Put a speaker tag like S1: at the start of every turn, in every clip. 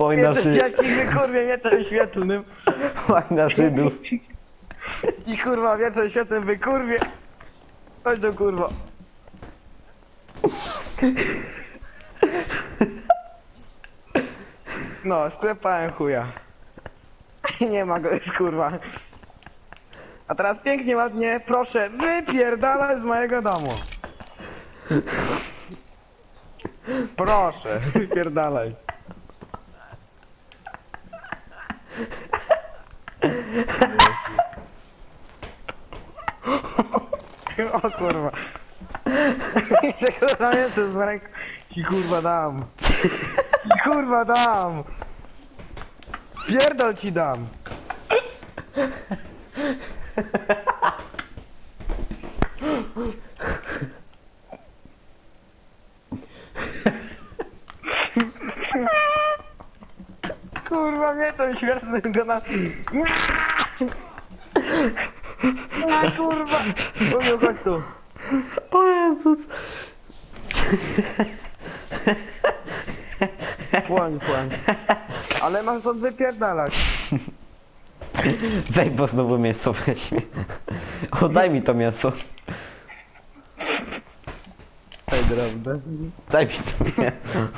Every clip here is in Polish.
S1: Wojna Żydów.
S2: jakiś wykurwie wieczorem świetlnym.
S1: Wojna Żydów.
S2: I kurwa wieczorem świetlnym wykurwie. Chodź do kurwa. No, sklepałem chuja. Nie ma go już kurwa. A teraz pięknie, ładnie, proszę, wypierdalaj z mojego domu. Proszę, wypierdalaj. O kurwa. Nie to z ręką. Ci kurwa dam. Ci kurwa dam. Pierdol ci dam. Kurwa mnie to śmieszny go na... Na kurwa! Mówił, chodź tu.
S1: O Jezus.
S2: Płoń, płoń. Ale masz stąd wypierdalać.
S1: Weź, bo znowu mięso weźmie. Oddaj mi to mięso.
S2: Ej, prawda?
S1: Daj mi to mięso.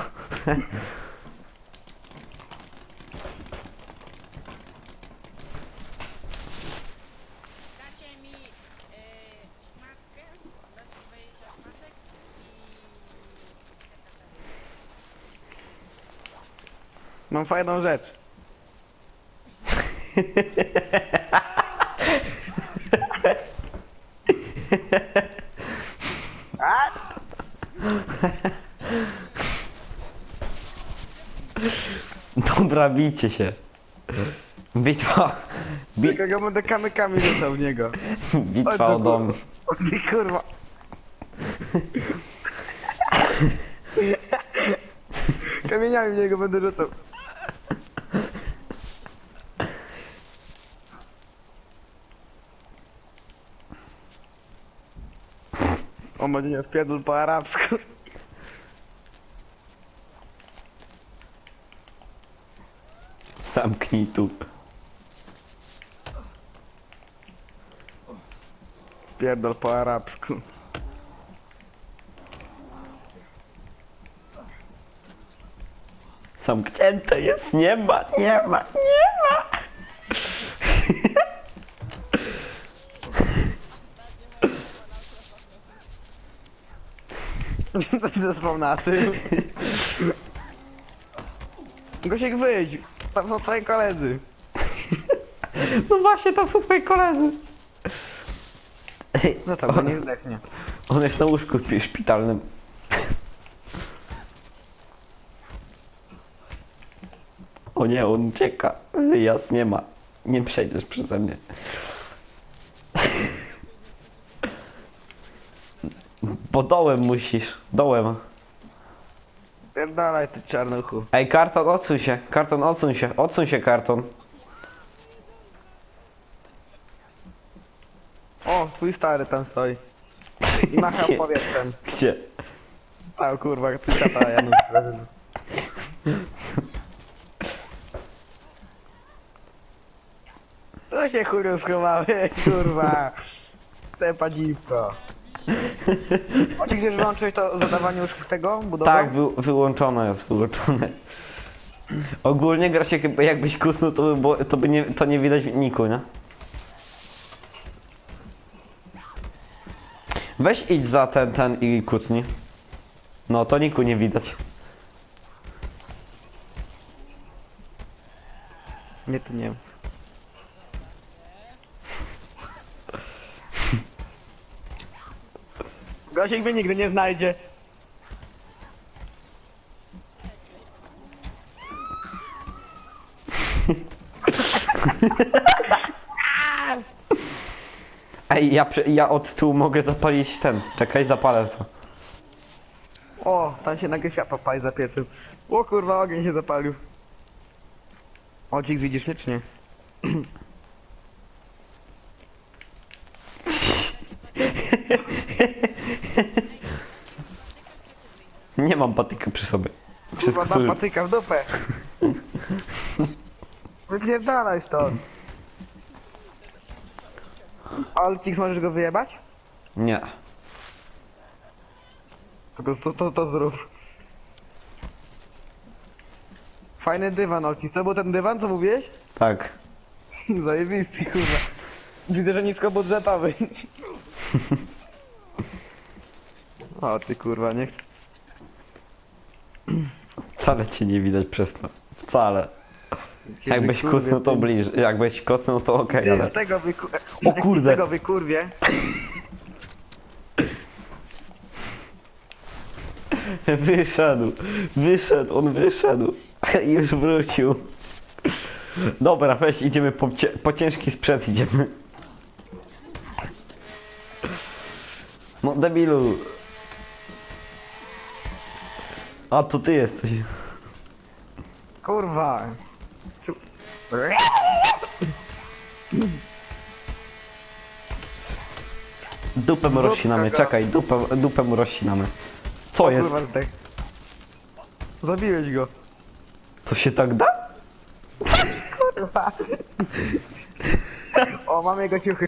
S2: Mam fajną rzecz. A?
S1: Dobra, bijcie się. Bitwa. Bi
S2: Tylko go będę kamykami rzucał w niego.
S1: bitwa o dom.
S2: O ty kurwa. Kamieniami w niego będę rzucał. O, będzie nie wpierdol po arabsku.
S1: Zamknij tu.
S2: Pierdol po arabsku.
S1: Zamknięte jest. Nie ma, nie ma, nie ma.
S2: Zespał na tym. Gosiek wyjdź. Tam są twoi koledzy.
S1: No właśnie, tam są twoi koledzy.
S2: No to
S1: on,
S2: nie zdechnie.
S1: on jest na łóżku szpi- szpitalnym. O nie, on ucieka. Wyjazd nie ma. Nie przejdziesz przeze mnie. Bo dołem musisz. Dołem.
S2: Pierdalaj ty czarnuchu.
S1: Ej, karton, odsuń się. Karton, odsuń się. Odsuń się, karton.
S2: O, twój stary tam stoi. I macha
S1: Gdzie?
S2: powietrzem.
S1: Gdzie?
S2: A kurwa, ty tata Janusz prezydent. Co się chuju schowałeś, kurwa? Te padziwko. Oczy gdzieś wyłączyłeś to zadawanie już tego budowy?
S1: Tak, wy, wyłączone jest, wyłączone. Ogólnie gra się chyba jakbyś kusnął, to by, było, to by nie, to nie widać niku, nie? Weź idź za ten, ten i kutni. No, to niku nie widać.
S2: Nie, to nie. Gosiek mnie nigdy nie znajdzie.
S1: Ej, ja, ja od tyłu mogę zapalić ten. Czekaj, zapalę to.
S2: O, tam się nagle światło pali zapieczył. O kurwa, ogień się zapalił. O, dzik widzisz mnie nie?
S1: Mam patyka przy sobie.
S2: Kurwa,
S1: Wszystko sobie...
S2: patyka w dupę. Wypierdalaj stąd. Altix, możesz go wyjebać?
S1: Nie.
S2: To, to, to, to zrób. Fajny dywan, Altix. To był ten dywan, co mówiłeś?
S1: Tak.
S2: Zajebisty, kurwa. Widzę, że niskobudżetowy. O ty kurwa, nie.
S1: Wcale cię nie widać przez to. Wcale.
S2: Kiedy
S1: Jakbyś
S2: kurwie,
S1: kusnął to
S2: ty-
S1: bliżej. Jakbyś kosnął to okej,
S2: Ty,
S1: ale.
S2: z tego wyku...
S1: O kurde.
S2: Z tego wykurwie.
S1: Wyszedł. Wyszedł, on wyszedł. I już wrócił. Dobra, weź idziemy po, cie- po ciężki sprzęt idziemy. No debilu. A to ty jesteś.
S2: Kurwa. Czu-
S1: Dupę mu rozcinamy, czekaj, dupę, dupę mu rozcinamy. Co jest?
S2: Kurwa, zdech. Zabiłeś go.
S1: To się tak da?
S2: Kurwa. O, mam jego ciuchy.